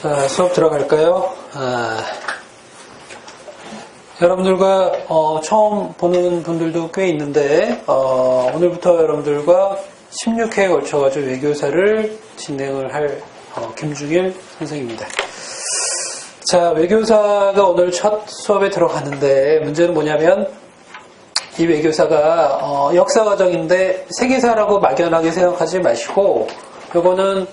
자, 수업 들어갈까요? 아, 여러분들과 어, 처음 보는 분들도 꽤 있는데 어, 오늘부터 여러분들과 16회에 걸쳐가지고 외교사를 진행을 할 어, 김중일 선생입니다. 자, 외교사가 오늘 첫 수업에 들어가는데 문제는 뭐냐면 이 외교사가 어, 역사 과정인데 세계사라고 막연하게 생각하지 마시고 요거는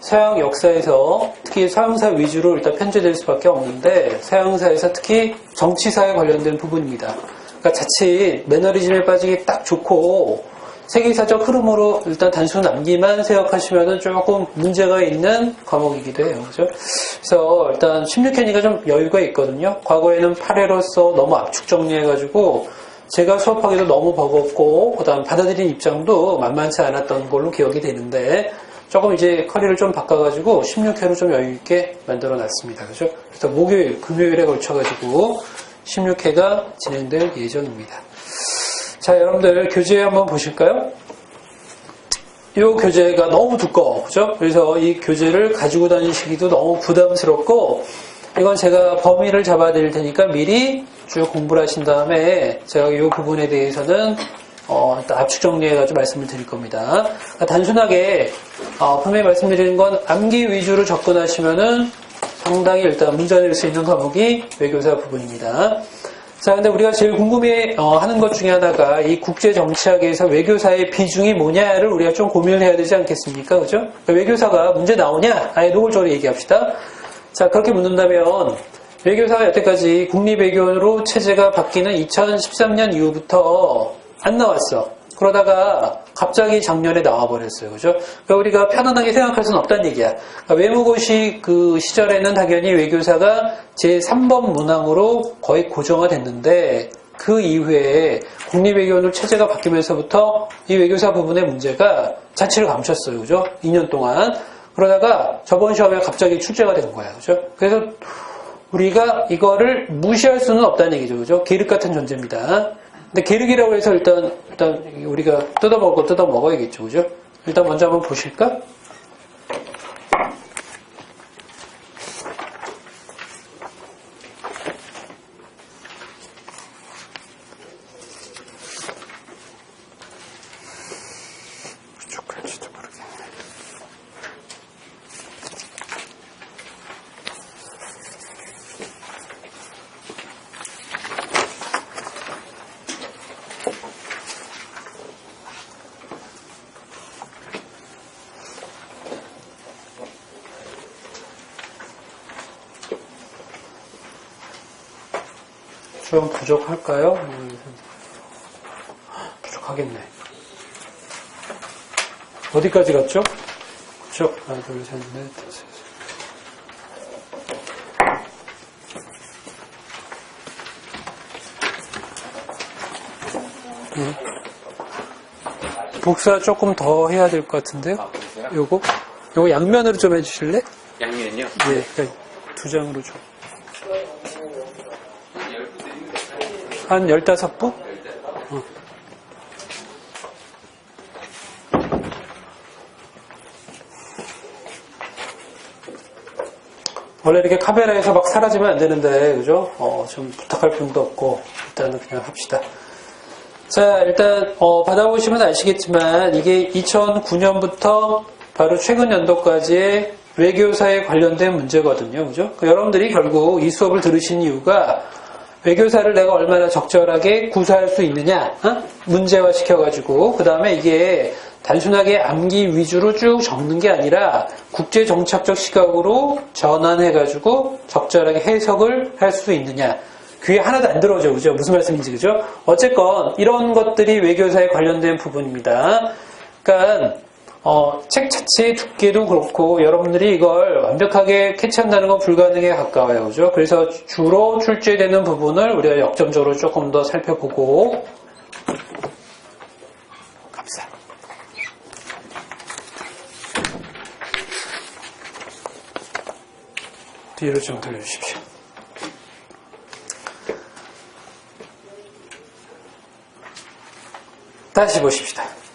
서양 역사에서 특히 서양사 위주로 일단 편제될 수밖에 없는데 서양사에서 특히 정치사에 관련된 부분입니다. 그러니까 자칫 매너리즘에 빠지기 딱 좋고 세계사적 흐름으로 일단 단순 암기만 생각하시면 조금 문제가 있는 과목이기도 해요. 그죠? 그래서 일단 16회니까 좀 여유가 있거든요. 과거에는 8회로서 너무 압축 정리해가지고 제가 수업하기도 너무 버겁고 그다음 받아들인 입장도 만만치 않았던 걸로 기억이 되는데 조금 이제 커리를 좀 바꿔가지고 16회로 좀 여유있게 만들어 놨습니다. 그죠? 그래서 목요일, 금요일에 걸쳐가지고 16회가 진행될 예정입니다. 자, 여러분들 교재 한번 보실까요? 이 교재가 너무 두꺼워. 그죠? 그래서 이 교재를 가지고 다니시기도 너무 부담스럽고 이건 제가 범위를 잡아 드릴 테니까 미리 쭉 공부를 하신 다음에 제가 이 부분에 대해서는 어, 일단 압축 정리해가지고 말씀을 드릴 겁니다. 그러니까 단순하게 어, 분명히 말씀드리는 건 암기 위주로 접근하시면은 상당히 일단 문제 낼수 있는 과목이 외교사 부분입니다. 자, 근데 우리가 제일 궁금해 어, 하는 것 중에 하나가 이 국제 정치학에서 외교사의 비중이 뭐냐를 우리가 좀 고민을 해야 되지 않겠습니까? 그죠? 그러니까 외교사가 문제 나오냐? 아예 노골적으로 얘기합시다. 자, 그렇게 묻는다면 외교사가 여태까지 국립외교로 체제가 바뀌는 2013년 이후부터 안 나왔어. 그러다가 갑자기 작년에 나와버렸어요. 그죠? 그러니까 우리가 편안하게 생각할 수는 없다는 얘기야. 그러니까 외무고시 그 시절에는 당연히 외교사가 제3번 문항으로 거의 고정화 됐는데 그 이후에 국립외교원으로 체제가 바뀌면서부터 이 외교사 부분의 문제가 자취를 감췄어요. 그죠? 2년 동안. 그러다가 저번 시험에 갑자기 출제가 된 거야. 그죠? 그래서 우리가 이거를 무시할 수는 없다는 얘기죠. 그죠? 계륵 같은 존재입니다. 근데 계륵이라고 해서 일단, 일단 우리가 뜯어먹을 거 뜯어먹어야겠죠. 그죠? 일단 먼저 한번 보실까? 좀 부족할까요? 음, 부족하겠네. 어디까지 갔죠? 그쵸? 하나, 둘, 셋, 넷, 다섯, 여섯. 음. 복사 조금 더 해야 될 것 같은데요? 요거? 요거 양면으로 좀 해주실래? 양면요? 네, 그러니까 두 장으로 좀. 한 15부? 어. 원래 이렇게 카메라에서 막 사라지면 안 되는데, 그죠? 어, 좀 부탁할 분도 없고, 일단은 그냥 합시다. 자, 일단, 어, 받아보시면 아시겠지만, 이게 2009년부터 바로 최근 연도까지의 외교사에 관련된 문제거든요. 그죠? 그 여러분들이 결국 이 수업을 들으신 이유가 외교사를 내가 얼마나 적절하게 구사할 수 있느냐, 어? 문제화 시켜가지고, 그 다음에 이게 단순하게 암기 위주로 쭉 적는 게 아니라 국제 정착적 시각으로 전환해가지고 적절하게 해석을 할 수 있느냐. 귀에 하나도 안 들어오죠. 그죠? 무슨 말씀인지, 그죠? 어쨌건 이런 것들이 외교사에 관련된 부분입니다. 그러니까 어, 책 자체의 두께도 그렇고 여러분들이 이걸 완벽하게 캐치한다는 건 불가능에 가까워요. 그죠? 그래서 주로 출제되는 부분을 우리가 역점적으로 조금 더 살펴보고 갑시다. 뒤로 좀 돌려주십시오. 다시 보십시다.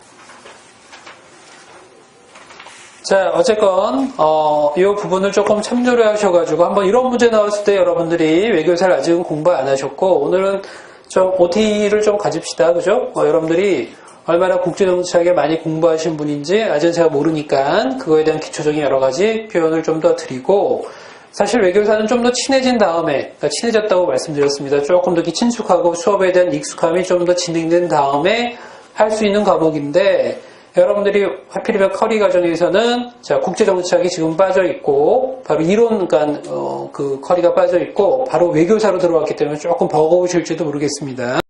자, 어쨌건, 어, 이 부분을 조금 참조를 하셔가지고, 한번 이런 문제 나왔을 때 여러분들이 외교사를 아직은 공부 안 하셨고, 오늘은 좀 OT를 좀 가집시다. 그죠? 어, 여러분들이 얼마나 국제정치학에 많이 공부하신 분인지 아직은 제가 모르니까 그거에 대한 기초적인 여러 가지 표현을 좀 더 드리고, 사실 외교사는 좀 더 친해진 다음에, 그러니까 친해졌다고 말씀드렸습니다. 조금 더 친숙하고 수업에 대한 익숙함이 좀 더 진행된 다음에 할 수 있는 과목인데, 여러분들이 하필이면 커리 과정에서는 자 국제 정치학이 지금 빠져 있고 바로 이론 그러니까 어, 그 커리가 빠져 있고 바로 외교사로 들어왔기 때문에 조금 버거우실지도 모르겠습니다.